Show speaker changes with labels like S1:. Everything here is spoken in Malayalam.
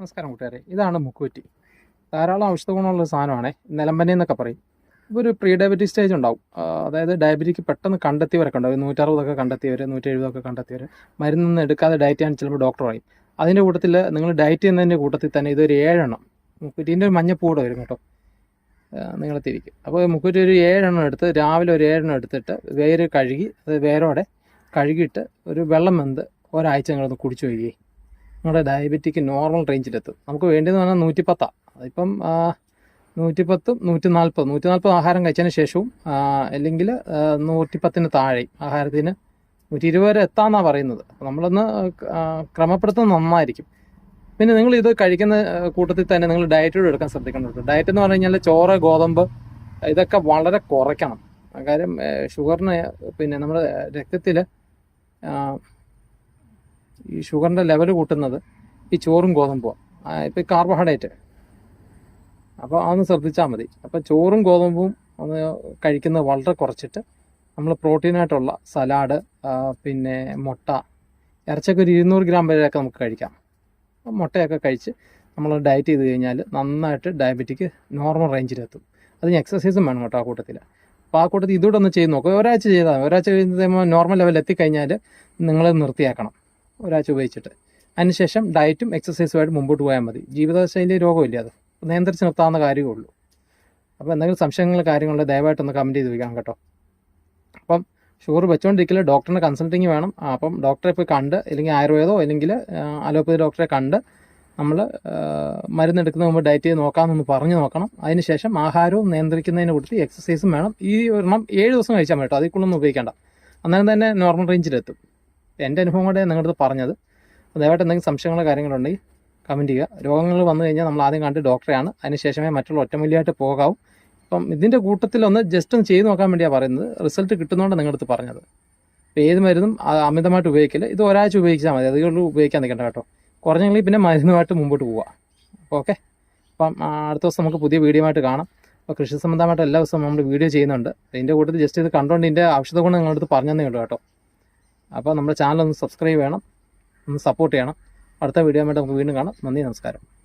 S1: നമസ്കാരം കൂട്ടുകാരെ. ഇതാണ് മുക്കുറ്റി ധാരാളം ഔഷധ ഗുണമുള്ള സാധനമാണ്. നിലമ്പനി എന്നൊക്കെ പറയും. ഇപ്പോൾ ഒരു പ്രീ ഡയബറ്റിക് സ്റ്റേജ് ഉണ്ടാവും. അതായത് ഡയബറ്റിക്ക് പെട്ടെന്ന് കണ്ടെത്തിയവരൊക്കെ ഉണ്ടാവും. നൂറ്ററുപതൊക്കെ കണ്ടെത്തിയവർ നൂറ്റി എഴുപതൊക്കെ കണ്ടെത്തിയവർ മരുന്നൊന്നും എടുക്കാതെ ഡയറ്റ് ചെയ്യാൻ ചിലപ്പോൾ ഡോക്ടർ പറയും. അതിന്റെ കൂട്ടത്തിൽ നിങ്ങൾ ഡയറ്റ് ചെയ്യുന്നതിന്റെ കൂട്ടത്തിൽ തന്നെ ഇതൊരു ഏഴെണ്ണം. മുക്കുറ്റീന്റെ ഒരു മഞ്ഞപ്പൂടെ വരും കേട്ടോ. നിങ്ങൾ തിരിക്കും. അപ്പോൾ മുക്കുറ്റി ഒരു ഏഴെണ്ണം എടുത്ത് രാവിലെ ഒരു ഏഴെണ്ണം എടുത്തിട്ട് വേര് കഴുകി അത് വേരോടെ കഴുകിയിട്ട് ഒരു വെള്ളം വെന്ത് ഒരാഴ്ച നിങ്ങളൊന്ന് കുടിച്ചു വയ്ക്കുകയും നമ്മുടെ ഡയബറ്റിക് നോർമൽ റേഞ്ചിലെത്തും നമുക്ക് വേണ്ടതെന്ന് പറഞ്ഞാൽ നൂറ്റിപ്പത്താണ് അതിപ്പം നൂറ്റിപ്പത്തും നൂറ്റി നാൽപ്പത് നൂറ്റി നാൽപ്പത് ആഹാരം കഴിച്ചതിന് ശേഷവും അല്ലെങ്കിൽ നൂറ്റിപ്പത്തിന് താഴെ ആഹാരത്തിന് നൂറ്റി ഇരുപത് വരെ എത്താമെന്നാണ് പറയുന്നത്. അപ്പോൾ നമ്മളൊന്ന് ക്രമപ്പെടുത്തുന്നത് നന്നായിരിക്കും. പിന്നെ നിങ്ങൾ ഇത് കഴിക്കുന്ന കൂട്ടത്തിൽ തന്നെ നിങ്ങൾ ഡയറ്റോട് എടുക്കാൻ ശ്രദ്ധിക്കണം ഡയറ്റ് എന്ന് പറഞ്ഞു കഴിഞ്ഞാൽ ചോറ് ഗോതമ്പ് ഇതൊക്കെ വളരെ കുറയ്ക്കണം. കാര്യം ഷുഗറിന് പിന്നെ നമ്മുടെ രക്തത്തിൽ ഈ ഷുഗറിന്റെ ലെവൽ കൂട്ടുന്നത് ഈ ചോറും ഗോതമ്പുമാണ് ഇപ്പോൾ ഈ കാർബോഹൈഡ്രേറ്റ്. അപ്പോൾ അതൊന്ന് ശ്രദ്ധിച്ചാൽ മതി. അപ്പോൾ ചോറും ഗോതമ്പും ഒന്ന് കഴിക്കുന്നത് വളരെ കുറച്ചിട്ട് നമ്മൾ പ്രോട്ടീനായിട്ടുള്ള സലാഡ് പിന്നെ മുട്ട ഇറച്ചിയൊക്കെ ഒരു ഇരുന്നൂറ് ഗ്രാം വരെയൊക്കെ നമുക്ക് കഴിക്കാം. മുട്ടയൊക്കെ കഴിച്ച് നമ്മൾ ഡയറ്റ് ചെയ്ത് കഴിഞ്ഞാൽ നന്നായിട്ട് ഡയബറ്റിക് നോർമൽ റേഞ്ചിലെത്തും. അതിന് എക്സസൈസും വേണം കേട്ടോ ആ കൂട്ടത്തിൽ അപ്പോൾ ആ കൂട്ടത്തിൽ ഇതുകൂടെ ഒന്ന് ചെയ്ത് നോക്കുക ഒരാഴ്ച ചെയ്താൽ ഒരാഴ്ച കഴിയുമ്പോൾ നോർമൽ ലെവലിൽ എത്തിക്കഴിഞ്ഞാൽ നിങ്ങൾ നിർത്തിയാക്കണം. ഒരാഴ്ച ഉപയോഗിച്ചിട്ട്. അതിനുശേഷം ഡയറ്റും എക്സസൈസുമായിട്ട് മുമ്പോട്ട് പോയാൽ മതി. ജീവിതശൈലി രോഗമില്ല അത്. നിയന്ത്രിച്ച് നിർത്താവുന്ന കാര്യമേ ഉള്ളൂ. അപ്പോൾ എന്തെങ്കിലും സംശയങ്ങൾ കാര്യങ്ങളുണ്ട് ദയവായിട്ടൊന്ന് കമന്റ് ചെയ്ത് വയ്ക്കാം കേട്ടോ. അപ്പം ഷുഗർ വെച്ചുകൊണ്ടിരിക്കില്ല ഡോക്ടറിനെ കൺസൾട്ടിങ് വേണം. അപ്പം ഡോക്ടറെ പോയി കണ്ട് അല്ലെങ്കിൽ ആയുർവേദമോ അല്ലെങ്കിൽ അലോപ്പതി ഡോക്ടറെ കണ്ട് നമ്മൾ മരുന്നെടുക്കുന്ന മുമ്പ് ഡയറ്റ് ചെയ്ത് നോക്കാമെന്നൊന്ന് പറഞ്ഞു നോക്കണം. അതിനുശേഷം ആഹാരവും നിയന്ത്രിക്കുന്നതിന് കൊടുത്ത് എക്സസൈസും വേണം. ഈ ഒരെണ്ണം ഏഴ് ദിവസം കഴിച്ചാൽ മതി കേട്ടോ. അതിൽ കൂടുതലൊന്നും ഉപയോഗിക്കേണ്ട. അന്നേരം തന്നെ നോർമൽ റേഞ്ചിലെത്തും എന്റെ അനുഭവം കൂടെ നിങ്ങളുടെ പറഞ്ഞത്. ദയവായിട്ട് എന്തെങ്കിലും സംശയങ്ങളോ കാര്യങ്ങളുണ്ടെങ്കിൽ കമന്റ് ചെയ്യുക. രോഗങ്ങൾ വന്നു കഴിഞ്ഞാൽ നമ്മൾ ആദ്യം കണ്ട് ഡോക്ടറെയാണ് അതിനുശേഷമേ മറ്റുള്ള ഒറ്റമൂല്യമായിട്ട് പോകാവൂ. അപ്പം ഇതിന്റെ കൂട്ടത്തിലൊന്ന് ജസ്റ്റ് ഒന്ന് ചെയ്ത് നോക്കാൻ വേണ്ടിയാണ് പറയുന്നത്. റിസൾട്ട് കിട്ടുന്നതുകൊണ്ട് നിങ്ങളുടെ അടുത്ത് പറഞ്ഞത്. അപ്പോൾ ഏത് മരുന്നും അമിതമായിട്ട് ഉപയോഗിക്കില്ല. ഇത് ഒരാഴ്ച ഉപയോഗിച്ചാൽ മതി. അതുകൊണ്ട് ഉപയോഗിക്കാൻ നിൽക്കണ്ട കേട്ടോ. കുറഞ്ഞെങ്കിൽ പിന്നെ മരുന്നുമായിട്ട് മുമ്പോട്ട് പോവുക അപ്പോൾ ഓക്കെ? അപ്പം അടുത്ത ദിവസം നമുക്ക് പുതിയ വീഡിയോ ആയിട്ട് കാണാം. അപ്പോൾ കൃഷി സംബന്ധമായിട്ട് എല്ലാ ദിവസവും നമ്മൾ വീഡിയോ ചെയ്യുന്നുണ്ട്. ഇതിന്റെ കൂട്ടത്തിൽ ജസ്റ്റ് ഇത് കണ്ടുകൊണ്ട് ഇതിന്റെ ഔഷധ ഗുണം നിങ്ങളുടെ അടുത്ത് പറഞ്ഞതേ ഉള്ളൂ കേട്ടോ. അപ്പോൾ നമ്മുടെ ചാനൽ ഒന്ന് സബ്സ്ക്രൈബ് ചെയ്യണം ഒന്ന് സപ്പോർട്ട് ചെയ്യണം. അടുത്ത വീഡിയോ നമുക്ക് വീണ്ടും കാണാം. നന്ദി നമസ്കാരം.